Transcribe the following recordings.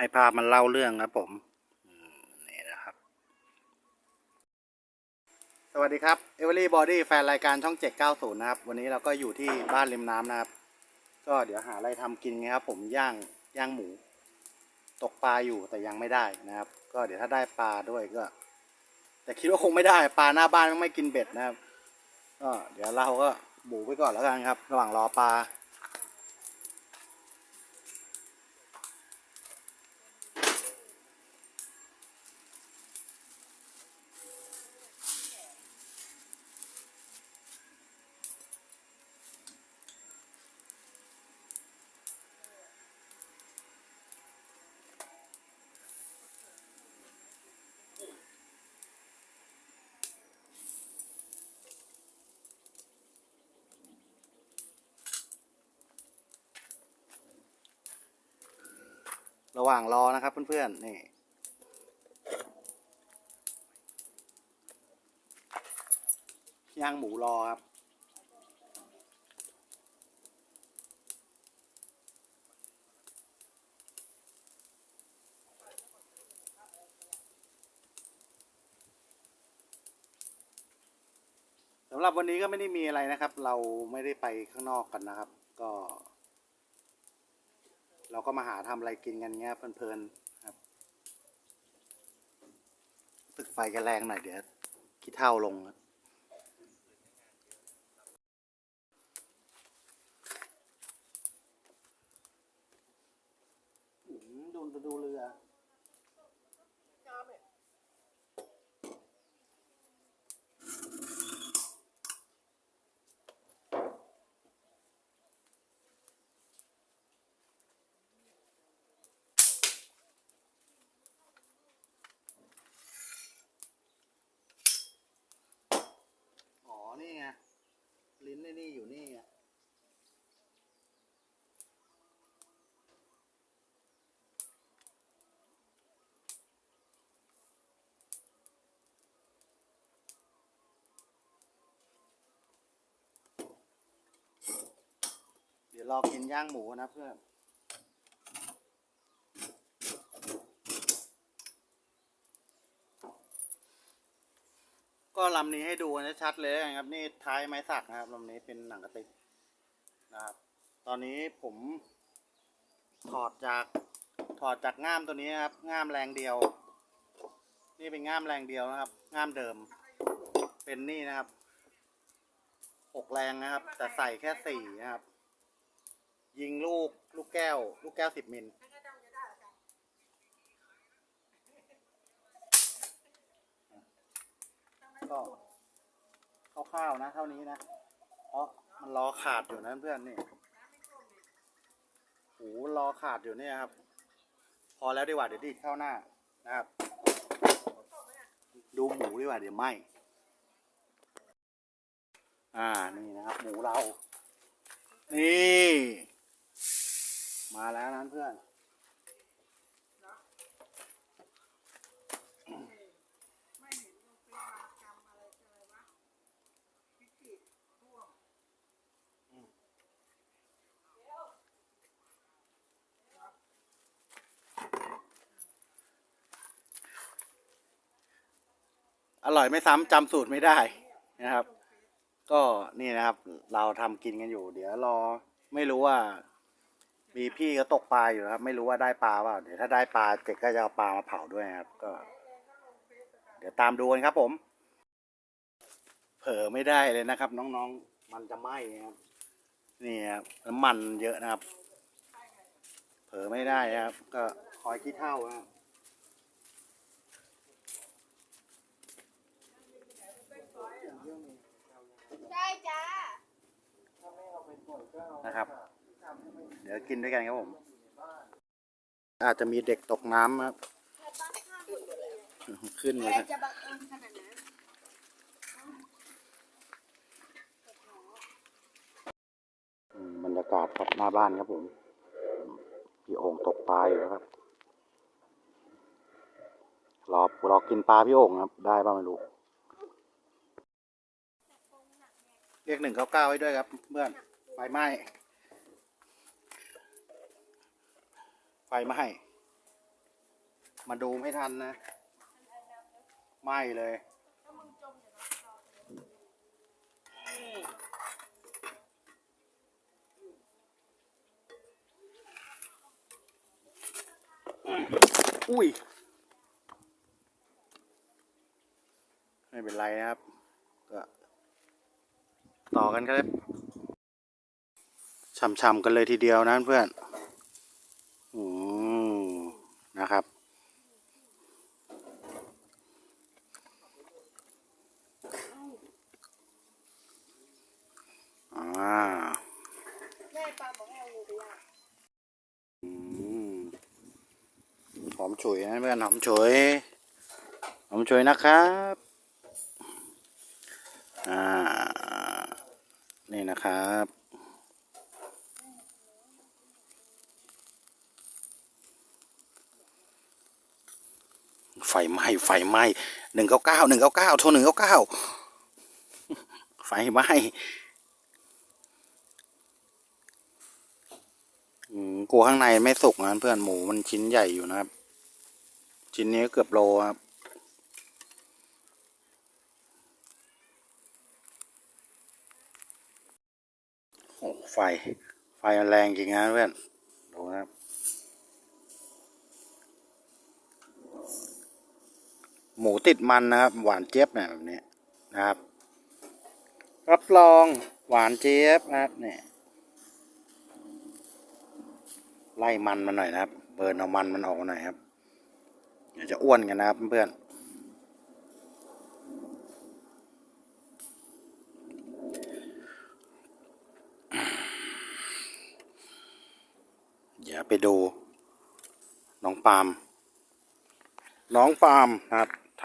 ให้ภาพมันเล่าเรื่องครับผมนี่นะครับ สวัสดีครับ Every Body แฟนรายการช่อง 790 นะครับ วันนี้เราก็อยู่ที่บ้านริมน้ำนะครับ ก็เดี๋ยวหาอะไรทำกินไงครับ ผมย่างย่างหมู ตกปลาอยู่แต่ยังไม่ได้นะครับ ก็เดี๋ยวถ้าได้ปลาด้วยก็ แต่คิดว่าคงไม่ได้ปลาหน้าบ้านไม่กินเบ็ดนะครับก็เดี๋ยวเราก็หมูไปก่อนแล้วกันครับ ระหว่างรอปลา ระหว่างรอนะครับเพื่อนๆ นี่ ย่างหมูรอครับ สำหรับวันนี้ก็ไม่ได้มีอะไรนะครับ เราไม่ได้ไปข้างนอกกันนะครับ ก็ เราก็มาหาทำอะไรกินกันเงี้ยเพลินๆครับตึกไฟกันแรงหน่อยเดี๋ยวขี้เท่าลงครับอืมดูดูเรืออ๋อ นี่ไง ลิ้นไอ้นี่อยู่นี่อะเดี๋ยวรอกินย่างหมูนะเพื่อน ก็ลำนี้ให้ดูกันชัดเลยนะครับ นี่ท้ายไม้สักนะครับลำนี้เป็นหนังกระติกนะครับ ตอนนี้ผม ถอดจากถอดจากง่ามตัวนี้นะครับ ง่ามแรงเดียว นี่เป็นง่ามแรงเดียวนะครับ ง่ามเดิม เป็นนี่นะครับหกแรงนะครับ แต่ใส่แค่สี่นะครับ ยิงลูกลูกแก้ว ลูกแก้วสิบมิล ก็คร่าวๆนะ เท่านี้นะ เพราะมันรอขาดอยู่นะเพื่อนนี่โอ้รอขาดอยู่เนี่ยครับ พอแล้วดีกว่าเดี๋ยวดีดเข้าหน้านะครับ ดูหมูดีกว่าเดี๋ยวไหมอ่านี่นะครับ หมูเรา นี่ มาแล้วนะเพื่อน อร่อยไม่ซ้ำจำสูตรไม่ได้นะครับ ก็นี่นะครับ เราทำกินกันอยู่ เดี๋ยวรอไม่รู้ว่า มีพี่เขาตกปลาอยู่นะครับ ไม่รู้ว่าได้ปลาเปล่าเดี๋ยวถ้าได้ปลาเจ๊ก็จะเอาปลามาเผาด้วยนะครับ ก็ เดี๋ยวตามดูกันครับ ผม เผลอไม่ได้เลยนะครับ น้องๆมันจะไหม้นะครับนี่ครับน้ำมันเยอะนะครับ เผลอไม่ได้นะครับ ก็คอยคิดเท่านะครับ ใช่จ้า นะครับ เดี๋ยวกินด้วยกันครับผม อาจจะมีเด็กตกน้ำครับ ขึ้นเลยแกนะจะบังเอิญขนาดนั้นอืมบรรยากาศครับหน้าบ้านครับผมพี่โอ่งตกปลาอยู่นะครับ รอรอกินปลาพี่โอ่งครับ ได้ป่ะไม่รู้เรียกหนึ่งเก้าเก้าไว้ด้วยครับ เพื่อน ไฟไหม้ ไฟไหม้มาดูไม่ทันนะ ไหม้เลย อุ้ย ไม่เป็นไรนะครับ ก็ ต่อกันครับ ช่ำๆกันเลยทีเดียวนะเพื่อนอืมนะครับ อ่าแม่ปลาบอกให้เอางูไปย่างอืมหอมฉุยนะเพื่อนหอมฉุยหอมฉุยนะครับ อ่า นี่นะครับ ไฟไหม้ ไฟไหม้หนึ่งเก้าเก้าหนึ่งเก้าเก้าโทรหนึ่งเก้าเก้าไฟไหม้กลัวข้างในไม่สุกนะเพื่อนหมูมันชิ้นใหญ่อยู่นะครับ ชิ้นนี้เกือบโลครับโอ้ไฟ ไฟแรงจริงนะเพื่อน ดูนะครับ หมูติดมันนะครับ หวานเจี๊ยบเนี่ยแบบนี้นะครับ รับรองหวานเจี๊ยบนะครับเนี่ยไล่มันมันหน่อยนะครับ เบิร์นเอามันมันออกหน่อยครับเดี๋ยวจะอ้วนกันนะครับเพื่อนเดี๋ยวไปดู น้องปาล์มน้องปาล์มนะครับ ท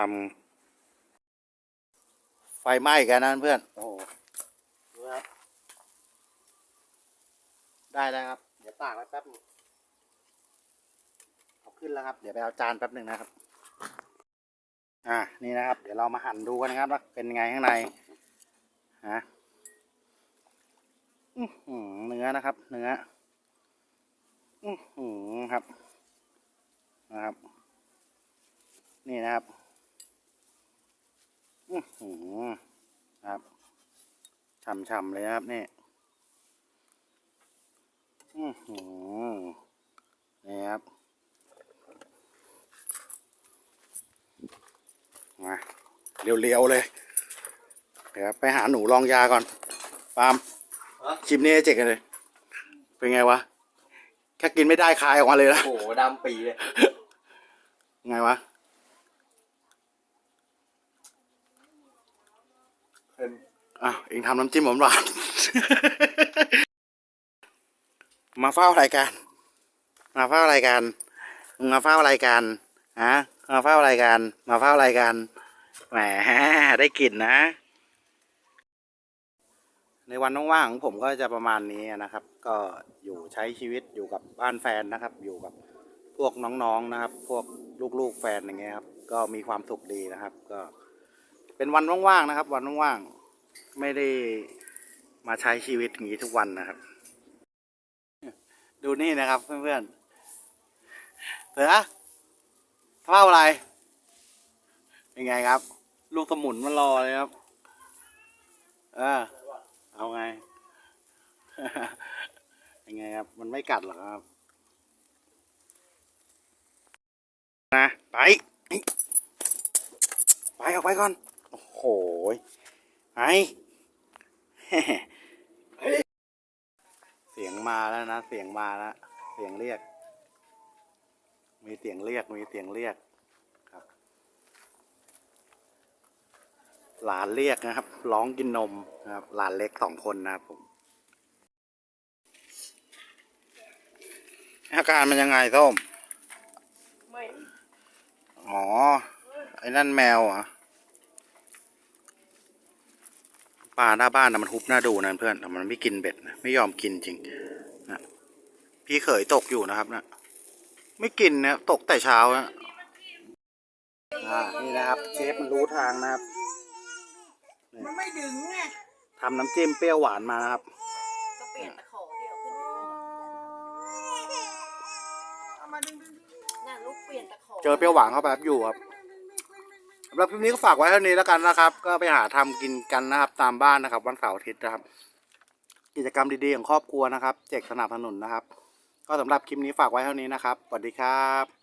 ำไฟไหม้กันนะเพื่อนโอ้โหดูครับได้แล้วครับ เดี๋ยวตากไว้แป๊บนึงเอาขึ้นแล้วครับ เดี๋ยวไปเอาจานแป๊บหนึ่งนะครับ อ่านี่นะครับ เดี๋ยวเรามาหั่นดูกันนะครับว่าเป็นไงข้างในฮะเนื้อนะครับ เนื้อหือครับ นะครับ นี่นะครับ อื้อหือครับ ช่ำๆเลยนะครับนี่อื้อหือนี่ครับมาเร็วๆเลยเดี๋ยวไปหาหนูลองยาก่อนปาล์มคลิปนี้ให้เจ๋งกันเลย เป็นไงวะ แค่กินไม่ได้คายออกมาเลยนะโอ้โหดำปีเลย ไงวะเค็ม อะเองทำน้ำจิ้มหวานมาเฝ้ารายการ มาเฝ้ารายการมึงมาเฝ้ารายการฮะมาเฝ้ารายการ มาเฝ้ารายการแหมได้กลิ่นนะ ในวันว่างๆของผมก็จะประมาณนี้นะครับ ก็อยู่ใช้ชีวิตอยู่กับบ้านแฟนนะครับ อยู่กับพวกน้องๆนะครับ พวกลูกๆแฟนอย่างเงี้ยครับ ก็มีความสุขดีนะครับ ก็ เป็นวันว่างๆนะครับ วันว่างๆ ไม่ได้มาใช้ชีวิตอย่างนี้ทุกวันนะครับ ดูนี่นะครับเพื่อนๆเสือเฝ้าอะไร เป็นไงครับ ลูกสมุนมารอเลยครับ เออ เอาไงยังไงครับ มันไม่กัดหรอกครับ นะ ไป ไปออกไปก่อน โอ้โหย ไอเสียงมาแล้วนะ เสียงมาแล้ว เสียงเรียก มีเสียงเรียก มีเสียงเรียกครับ หลานเรียกนะครับ ร้องกินนมนะครับ หลานเล็กสองคนนะครับผมอาการมันยังไงส้ม ไม่ อ๋อ ไอ้นั่นแมวเหรอะ ป่าหน้าบ้านนะมันฮุบหน้าดูนะเพื่อนแต่มันไม่กินเบ็ดนะไม่ยอมกินจริงนะพี่เขยตกอยู่นะครับนะไม่กินนะตกแต่เช้านะอ่านี่นะครับ เชฟมันรู้ทางนะครับมันไม่ดึงไงทำน้ำจิ้มเปรี้ยวหวานมานะครับก็เปลี่ยนตะขอเดี๋ยวขึ้นเอามาดึงดึงดึงน่ะลูกเปลี่ยนตะขอเจอเปรี้ยวหวานเข้าไปครับอยู่ครับ สำหรับคลิปนี้ก็ฝากไว้เท่านี้แล้วกันนะครับ ก็ไปหาทำกินกันนะครับ ตามบ้านนะครับ วันเสาร์อาทิตย์นะครับ กิจกรรมดีๆของครอบครัวนะครับแจกสนับสนุนนะครับ ก็สำหรับคลิปนี้ฝากไว้เท่านี้นะครับสวัสดีครับ